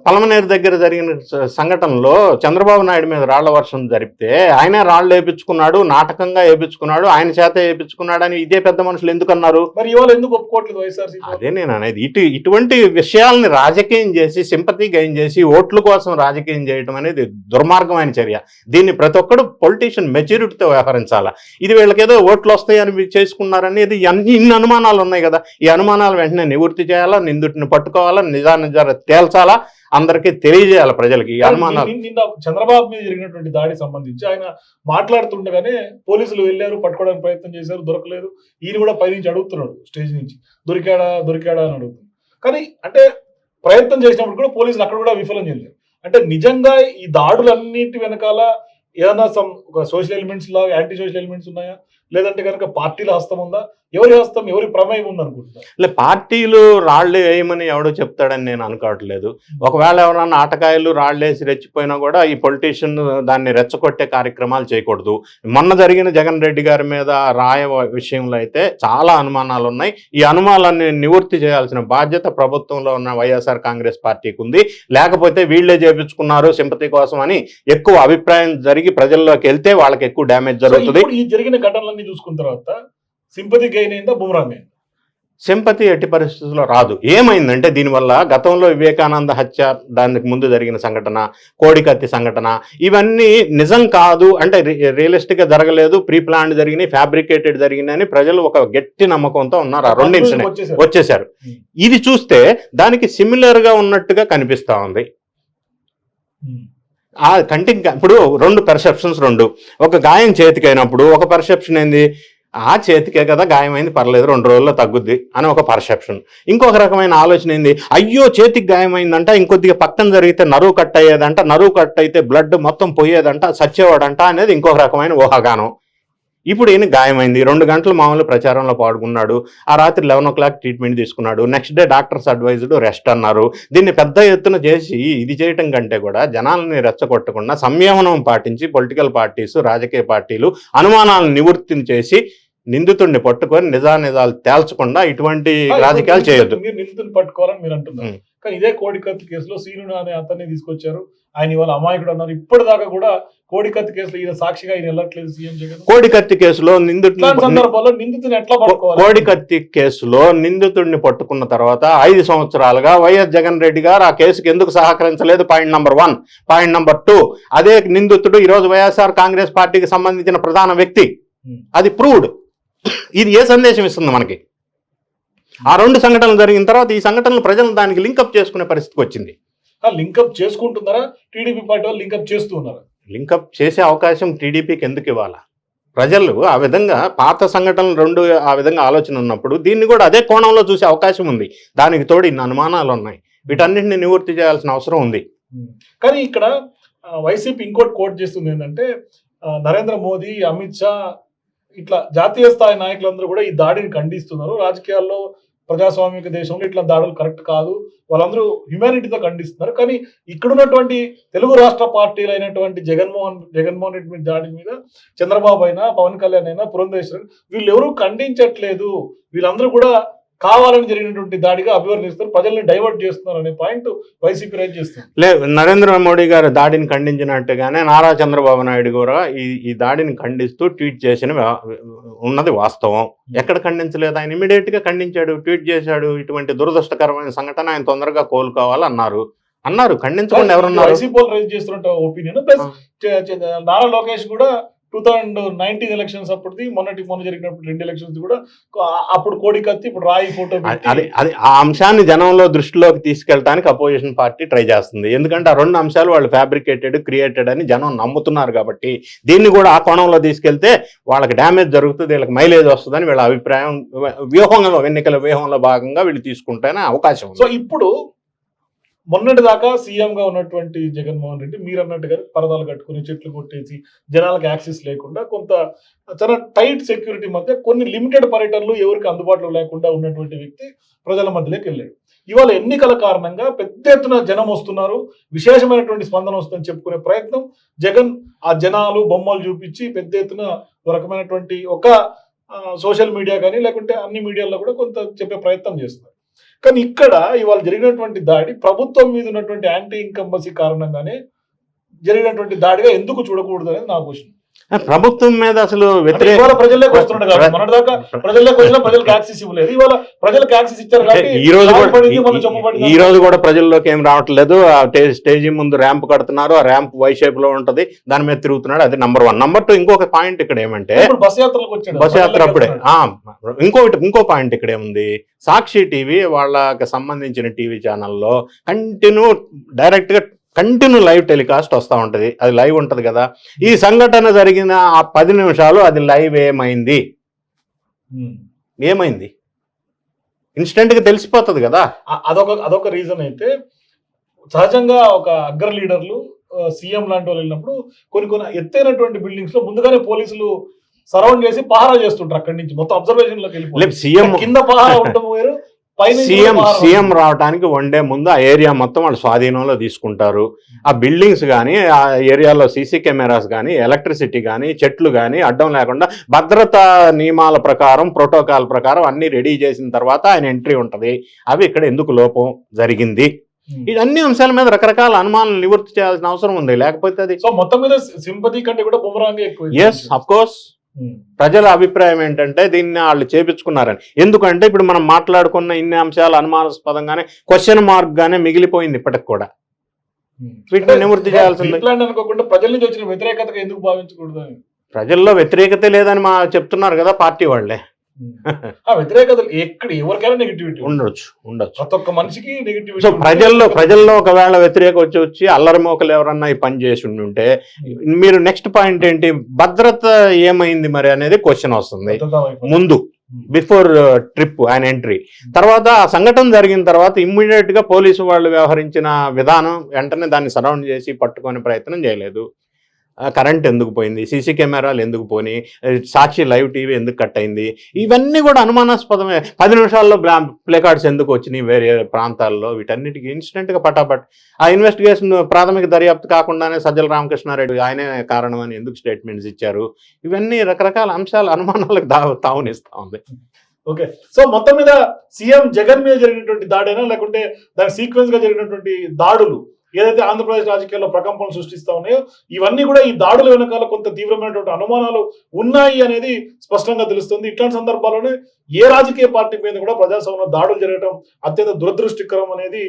పలమనేరు దగ్గర జరిగిన సంఘటనలో చంద్రబాబు నాయుడు మీద రాళ్ళ వర్షం జరిపితే ఆయన రాళ్ళు వేపించుకున్నాడు నాటకంగా వేపించుకున్నాడు ఆయన చేత వేపించుకున్నాడు అని ఇదే పెద్ద మనుషులు ఎందుకు అన్నారు మరి ఇవాళ ఎందుకు ఒప్పుకోవట్లేదు అదే నేను అనేది ఇటు ఇటువంటి విషయాల్ని రాజకీయం చేసి సింపతి గెయిన్ చేసి ఓట్ల కోసం రాజకీయం చేయడం అనేది దుర్మార్గమైన చర్య. దీన్ని ప్రతి ఒక్కడు పొలిటీషియన్ మెచ్యూరిటీతో వ్యవహరించాలా? ఇది వీళ్ళకి ఏదో ఓట్లు వస్తాయని మీరు చేసుకున్నారని ఇది అన్ని ఇన్ని అనుమానాలు ఉన్నాయి కదా. ఈ అనుమానాలు వెంటనే నివృత్తి చేయాలా? నిందితుడిని పట్టుకోవాలా? నిజా నిజాలు తేల్చాలా? అందరికీ తెలియజేయాలి ప్రజలకి అనుమానాలు? నిన్న- చంద్రబాబు మీద జరిగినటువంటి దాడి సంబంధించి ఆయన మాట్లాడుతుండగానే పోలీసులు వెళ్ళారు పట్టుకోవడానికి ప్రయత్నం చేశారు దొరకలేదు. ఈయన కూడా పైనుంచి అడుగుతున్నాడు స్టేజ్ నుంచి. దొరికాడా? దొరికాడా అని అడుగుతుంది కానీ అంటే ప్రయత్నం చేసినప్పుడు కూడా పోలీసులు అక్కడ కూడా విఫలం చెందారు. అంటే నిజంగా ఈ దాడులన్నిటి వెనకాల ఏదైనా సమ్ సోషల్ ఎలిమెంట్స్ లాగా యాంటీ సోషల్ ఎలిమెంట్స్ ఉన్నాయా? లేదంటే కనుక పార్టీల హస్తం ఉందా? ఎవరి హస్తం ఎవరి ప్రమేయం ఉంది అనుకుంటున్నారు? లే పార్టీలు రాళ్ళు వేయమని ఎవడో చెప్తాడని నేను అనుకోవట్లేదు. ఒకవేళ ఎవరన్నా ఆటకాయలు రాళ్ళు వేసి రెచ్చిపోయినా కూడా ఈ పొలిటీషియన్ దాన్ని రెచ్చగొట్టే కార్యక్రమాలు చేయకూడదు. మొన్న జరిగిన జగన్ రెడ్డి గారి మీద రాయ విషయంలో అయితే చాలా అనుమానాలు ఉన్నాయి. ఈ అనుమానాన్ని నివృత్తి చేయాల్సిన బాధ్యత ప్రభుత్వంలో ఉన్న వైఎస్ఆర్ కాంగ్రెస్ పార్టీకి ఉంది. లేకపోతే వీళ్ళే చేపించుకున్నారు సింపతి కోసం అని ఎక్కువ అభిప్రాయం జరిగి ప్రజల్లోకి వెళ్తే వాళ్ళకి ఎక్కువ డ్యామేజ్ జరుగుతుంది. ఈ జరిగిన ఘటనలన్నీ చూసుకున్న తర్వాత సింపతి గెయిన్ అయిందా బుమ్రాంగ్ అయిందా? సింపతి ఎట్టి పరిస్థితుల్లో రాదు. ఏమైందంటే దీనివల్ల గతంలో వివేకానంద హత్య దానికి ముందు జరిగిన సంఘటన కోడికత్తి సంఘటన ఇవన్నీ నిజం కాదు అంటే రియలిస్టిక్గా జరగలేదు ప్రీ ప్లాన్ జరిగినాయి ఫ్యాబ్రికేటెడ్ జరిగినాయని ప్రజలు ఒక గట్టి నమ్మకంతో ఉన్నారు. ఆ రెండు ఇన్సిడెంట్ వచ్చేసారు. ఇది చూస్తే దానికి సిమిలర్గా ఉన్నట్టుగా కనిపిస్తా ఉంది. ఆ కంటికి గా- ఇప్పుడు రెండు పెర్సెప్షన్స్ రెండు. ఒక గాయం చేతికి అయినప్పుడు ఒక పెర్సెప్షన్ ఏంది? ఆ చేతికే కదా గాయమైంది పర్లేదు రెండు రోజుల్లో తగ్గుద్ది అని ఒక పర్సెప్షన్ ఇంకొక రకమైన ఆలోచన ఏంది? అయ్యో చేతికి గాయమైందంట ఇంకొద్దిగా పక్కన జరిగితే నరువు కట్ అయ్యేదంట నరువు కట్ అయితే బ్లడ్ మొత్తం పోయేదంట సచ్చేవాడంట అనేది ఇంకొక రకమైన ఊహాగానం. ఇప్పుడు ఈయన గాయమైంది. రెండు గంటలు మామూలు ప్రచారంలో పాడుకున్నాడు ఆ రాత్రి లెవెన్ ఓ క్లాక్ ట్రీట్మెంట్ తీసుకున్నాడు next day doctors advised rest అన్నారు. దీన్ని పెద్ద ఎత్తున చేసి ఇది చేయటం కంటే కూడా జనాలని రెచ్చగొట్టకుండా సంయమనం పాటించి పొలిటికల్ పార్టీస్ రాజకీయ పార్టీలు అనుమానాలను నివృత్తిని చేసి నిందితుడిని పట్టుకొని నిజానిజాలు తేల్చకుండా ఇటువంటి రాజకీయాలు చేయొద్దు. మీరు నిందితుని పట్టుకోవాలని మీరు అంటున్నారు. కానీ ఇదే కోడికత్తి కేసులో సీను అనే అతన్ని తీసుకొచ్చారు. ఆయన ఇవాళ అమాయకుడు అన్నారు. ఇప్పటిదాకా కూడా కోడికత్తి కేసులో ఈయన సాక్షిగా ఆయన వెళ్ళట్లేదు సీఎం జగన్. కోడికత్తి కేసులో సందర్భాల్లో నిందితుని ఎట్లా పట్టుకోవాలి? కోడికత్తి కేసులో నిందితుడిని పట్టుకున్న తర్వాత ఐదు సంవత్సరాలుగా వైఎస్ జగన్ రెడ్డి గారు ఆ కేసుకి ఎందుకు సహకరించలేదు? Point number one. Point number two. అదే నిందితుడు ఈరోజు వైఎస్ఆర్ కాంగ్రెస్ పార్టీకి సంబంధించిన ప్రధాన వ్యక్తి. అది ప్రూవ్డ్. ఇది ఏ సందేశం ఇస్తుంది మనకి? ఆ రెండు సంఘటనలు జరిగిన తర్వాత ఈ సంఘటనలు ప్రజలు దానికి లింకప్ చేసుకునే పరిస్థితికి వచ్చింది. లింకప్ చేసుకుంటున్నారా? టీడీపీ పార్టీ వాళ్ళు లింకప్ చేస్తూ ఉన్నారా లింకప్ చేసే అవకాశం టీడీపీకి ఎందుకు ఇవ్వాలా? ప్రజలు ఆ విధంగా పాత సంఘటనలు రెండు ఆ విధంగా ఆలోచన ఉన్నప్పుడు దీన్ని కూడా అదే కోణంలో చూసే అవకాశం ఉంది. దానికి తోడు ఇన్ని అనుమానాలు ఉన్నాయి. వీటన్నిటిని నివృత్తి చేయాల్సిన అవసరం ఉంది. కానీ ఇక్కడ వైసీపీ ఇంకోటి కోట్ చేస్తుంది ఏంటంటే నరేంద్ర మోదీ అమిత్ షా ఇట్లా జాతీయ స్థాయి నాయకులందరూ కూడా ఈ దాడిని ఖండిస్తున్నారు. రాజకీయాల్లో ప్రజాస్వామిక దేశంలో ఇట్లా దాడులు కరెక్ట్ కాదు. వాళ్ళందరూ హ్యుమానిటీతో ఖండిస్తున్నారు. కానీ ఇక్కడ ఉన్నటువంటి తెలుగు రాష్ట్ర పార్టీలు అయినటువంటి జగన్మోహన్ జగన్మోహన్ రెడ్డి మీద దాడి మీద చంద్రబాబు అయినా పవన్ కళ్యాణ్ అయినా పురంధేశ్వర్ వీళ్ళు ఎవరు ఖండించట్లేదు. వీళ్ళందరూ కూడా కావాలని జరిగినటువంటి దాడిగా అభివర్ణిస్తారు. ప్రజల్ని డైవర్ట్ చేస్తున్నారు అనే పాయింట్ వైసీపీ రైజ్ చేస్తుంది. లే నరేంద్ర మోడీ గారు దాడిని ఖండించినట్టుగానే నారా చంద్రబాబు నాయుడు కూడా ఈ ఈ దాడిని ఖండిస్తూ ట్వీట్ చేసిన ఉన్నది వాస్తవం. ఎక్కడ ఖండించలేదు? ఆయన ఇమీడియట్గా ఖండించాడు ట్వీట్ చేశాడు. ఇటువంటి దురదృష్టకరమైన సంఘటన ఆయన తొందరగా కోలుకోవాలి అన్నారు అన్నారు ఖండించకుండా ఎవరన్నారు? వైసీపీ రైజ్ చేస్తున్న ఒపీనియన్. ప్లస్ నారా లోకేష్ కూడా టూ థౌజండ్ నైన్టీన్ ఎలక్షన్స్ అప్పుడుది మొన్నటి మొన్న జరిగినప్పుడు రెండు ఎలక్షన్స్ కూడా అప్పుడు కోడి కత్తి ఇప్పుడు రాయి ఫోటో అది- ఆ అంశాన్ని జనంలో దృష్టిలోకి తీసుకెళ్ళడానికి అపోజిషన్ పార్టీ ట్రై చేస్తుంది. ఎందుకంటే ఆ రెండు అంశాలు వాళ్ళు ఫ్యాబ్రికేటెడ్ క్రియేటెడ్ అని జనం నమ్ముతున్నారు కాబట్టి దీన్ని కూడా ఆ కోణంలో తీసుకెళ్తే వాళ్ళకి డ్యామేజ్ జరుగుతుంది వీళ్ళకి మైలేజ్ వస్తుందని వీళ్ళ అభిప్రాయం వ్యూహంలో ఎన్నికల వ్యూహంలో భాగంగా వీళ్ళు తీసుకుంటేనే అవకాశం సో ఇప్పుడు మొన్నటి దాకా సీఎం గా ఉన్నటువంటి జగన్మోహన్ రెడ్డి మీరు అన్నట్టుగా పరదాలు కట్టుకుని చెట్లు కొట్టేసి జనాలకు యాక్సెస్ లేకుండా కొంత చాలా టైట్ సెక్యూరిటీ మధ్య కొన్ని లిమిటెడ్ పర్యటనలు ఎవరికి అందుబాటులో లేకుండా ఉన్నటువంటి వ్యక్తి ప్రజల మధ్యలోకి వెళ్ళాడు. ఇవాళ ఎన్నికల కారణంగా పెద్ద ఎత్తున జనం వస్తున్నారు. విశేషమైనటువంటి స్పందన వస్తుందని చెప్పుకునే ప్రయత్నం జగన్ ఆ జనాలు బొమ్మలు చూపించి పెద్ద ఎత్తున ఒక రకమైనటువంటి ఒక సోషల్ మీడియా కానీ లేకుంటే అన్ని మీడియాల్లో కూడా కొంత చెప్పే ప్రయత్నం చేస్తున్నారు. కానీ ఇక్కడ ఇవాళ జరిగినటువంటి దాడి ప్రభుత్వం మీద ఉన్నటువంటి యాంటీ ఇన్కంబసీ కారణంగానే జరిగినటువంటి దాడిగా ఎందుకు చూడకూడదు అనేది నా క్వశ్చన్. ప్రభుత్వం మీద అసలు వ్యతిరేక ఇవాళ ప్రజల్లోకి వస్తున్నాడు కాబట్టి మొన్నటిదాకా ప్రజల్లోకి వచ్చిన ప్రజలకు యాక్సెస్ ఇవ్వలేదు. ఇవాళ ప్రజలకు యాక్సెస్ ఇచ్చారు కాబట్టి ఈ రోజు కూడా. ఈ రోజు కూడా ప్రజల్లోకి ఏం రావట్లేదు. స్టేజీ ముందు ర్యాంప్ కడుతున్నారు. ఆ ర్యాంప్ వై షేప్లో ఉంటది. దాని మీద తిరుగుతున్నాడు. అది నంబర్ వన్ నంబర్ టూ ఇంకొక పాయింట్ ఇక్కడ ఏమంటే బస్ యాత్రలకు వచ్చాడు. బస్ యాత్ర అప్పుడే. ఇంకోటి ఇంకో పాయింట్ ఇక్కడ ఏముంది? సాక్షి టీవీ వాళ్ళకి సంబంధించిన టీవీ ఛానల్లో కంటిన్యూ డైరెక్ట్గా కంటిన్యూ లైవ్ టెలికాస్ట్ వస్తూ ఉంటది. అది లైవ్ ఉంటది కదా. ఈ సంఘటన జరిగిన ఆ పది నిమిషాలు అది లైవ్ ఏమైంది? ఉమ్. ఏమైంది? ఇన్స్టెంట్గా తెలిసిపోతుంది కదా. అదొక అదొక రీజన్ అయితే సహజంగా ఒక అగ్ర లీడర్లు సీఎం లాంటి వాళ్ళు వెళ్ళినప్పుడు కొన్ని కొన్ని ఎత్తైనటువంటి బిల్డింగ్స్లో ముందుగానే పోలీసులు సరౌండ్ చేసి పహారా చేస్తుంటారు అక్కడి నుంచి. మొత్తం అబ్జర్వేషన్లోకి వెళ్ళిపోయి సీఎం కింద పహారా ఉండటం వేరు సీఎం సీఎం రావడానికి వన్ డే ముందు ఆ ఏరియా మొత్తం వాళ్ళు స్వాధీనంలో తీసుకుంటారు. ఆ బిల్డింగ్స్ కానీ ఆ ఏరియాలో సీసీ కెమెరాస్ కానీ ఎలక్ట్రిసిటీ కానీ చెట్లు కానీ అడ్డం లేకుండా భద్రతా నియమాల ప్రకారం ప్రోటోకాల్ ప్రకారం అన్ని రెడీ చేసిన తర్వాత ఆయన ఎంట్రీ ఉంటది. అవి ఇక్కడ ఎందుకు లోపం జరిగింది? ఈ అన్ని అంశాల మీద రకరకాల అనుమానాలు నివృత్తి చేయాల్సిన అవసరం ఉంది. లేకపోతే అది సో మొత్తం మీద సింపతి కంటే కూడా బుమరాంగే ఎక్కువ ఎస్ అఫ్ కోర్స్. ప్రజల అభిప్రాయం ఏంటంటే దీన్ని వాళ్ళు చేపించుకున్నారని. ఎందుకంటే ఇప్పుడు మనం మాట్లాడుకున్న ఇన్ని అంశాలు అనుమానాస్పదంగానే క్వశ్చన్ మార్క్ గానే మిగిలిపోయింది ఇప్పటికి కూడా. ఉమ్. వీటిని నివృత్తి చేయాల్సింది. ప్రీప్లాన్డ్ అనుకోకుండా ప్రజల నుంచి వచ్చిన వ్యతిరేకతగా ఎందుకు భావించకూడదు అని? ప్రజల్లో వ్యతిరేకత లేదని మా చెప్తున్నారు కదా పార్టీ వాళ్ళే. ఆ వ్యతిరేకత ఎక్కడ ఎవరికైనా నెగిటివిటీ ఉండొచ్చు ఉండొచ్చు. ప్రతి ఒక్క మనిషికి నెగిటివిటీ సో ప్రజల్లో ప్రజల్లో ఒకవేళ వ్యతిరేక వచ్చి వచ్చి అల్లరి మోకలు ఎవరన్నా ఈ పని చేసి ఉండి ఉంటే మీరు నెక్స్ట్ పాయింట్ ఏంటి? భద్రత ఏమైంది మరి అనేది క్వశ్చన్ వస్తుంది. ముందు బిఫోర్ ట్రిప్ ఆయన ఎంట్రీ తర్వాత ఆ సంఘటన జరిగిన తర్వాత ఇమ్మీడియట్గా పోలీసు వాళ్ళు వ్యవహరించిన విధానం వెంటనే దాన్ని సరౌండ్ చేసి పట్టుకునే ప్రయత్నం చేయలేదు. కరెంట్ ఎందుకు పోయింది? సీసీ కెమెరాలు ఎందుకు పోయి సాక్షి లైవ్ టీవీ ఎందుకు కట్ అయింది? ఇవన్నీ కూడా అనుమానాస్పదమే. పది నిమిషాల్లో ప్లే కార్డ్స్ ఎందుకు వచ్చినాయి వేరే ప్రాంతాల్లో? వీటన్నిటికీ ఇన్స్టెంట్గా పటాపట్. ఆ ఇన్వెస్టిగేషన్ ప్రాథమిక దర్యాప్తు కాకుండానే సజ్జల రామకృష్ణారెడ్డి ఆయనే కారణం అని ఎందుకు స్టేట్మెంట్స్ ఇచ్చారు? ఇవన్నీ రకరకాల అంశాలు అనుమానాలకు దా తావునిస్తూ ఉంది. ఓకే. సో మొత్తం మీద సీఎం జగన్ మీద జరిగినటువంటి దాడైనా? లేకుంటే దాని సీక్వెన్స్గా జరిగినటువంటి దాడులు? ఏదైతే ఆంధ్రప్రదేశ్ రాజకీయాల్లో ప్రకంపనలు సృష్టిస్తా ఉన్నాయో ఇవన్నీ కూడా ఈ దాడుల వెనకాల కొంత తీవ్రమైనటువంటి అనుమానాలు ఉన్నాయి అనేది స్పష్టంగా తెలుస్తుంది. ఇట్లాంటి సందర్భాల్లోనే ఏ రాజకీయ పార్టీ మీద కూడా ప్రజాస్వామ్యంలో దాడులు జరగడం అత్యంత దురదృష్టికరం అనేది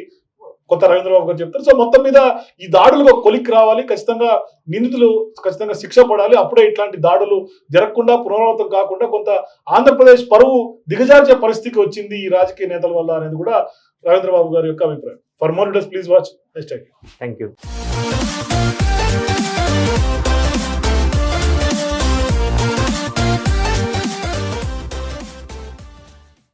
కొత్త రవీంద్రబాబు గారు చెప్తారు. సో మొత్తం మీద ఈ దాడులకు కొలిక్కి కొలిక్ రావాలి. ఖచ్చితంగా నిందితులు ఖచ్చితంగా శిక్ష పడాలి. అప్పుడే ఇట్లాంటి దాడులు జరగకుండా పునరావృతం కాకుండా కొంత ఆంధ్రప్రదేశ్ పరువు దిగజార్చే పరిస్థితికి వచ్చింది ఈ రాజకీయ నేతల వల్ల అనేది కూడా రవీంద్రబాబు గారి యొక్క అభిప్రాయం. For more videos, please watch Hashtag. Thank you.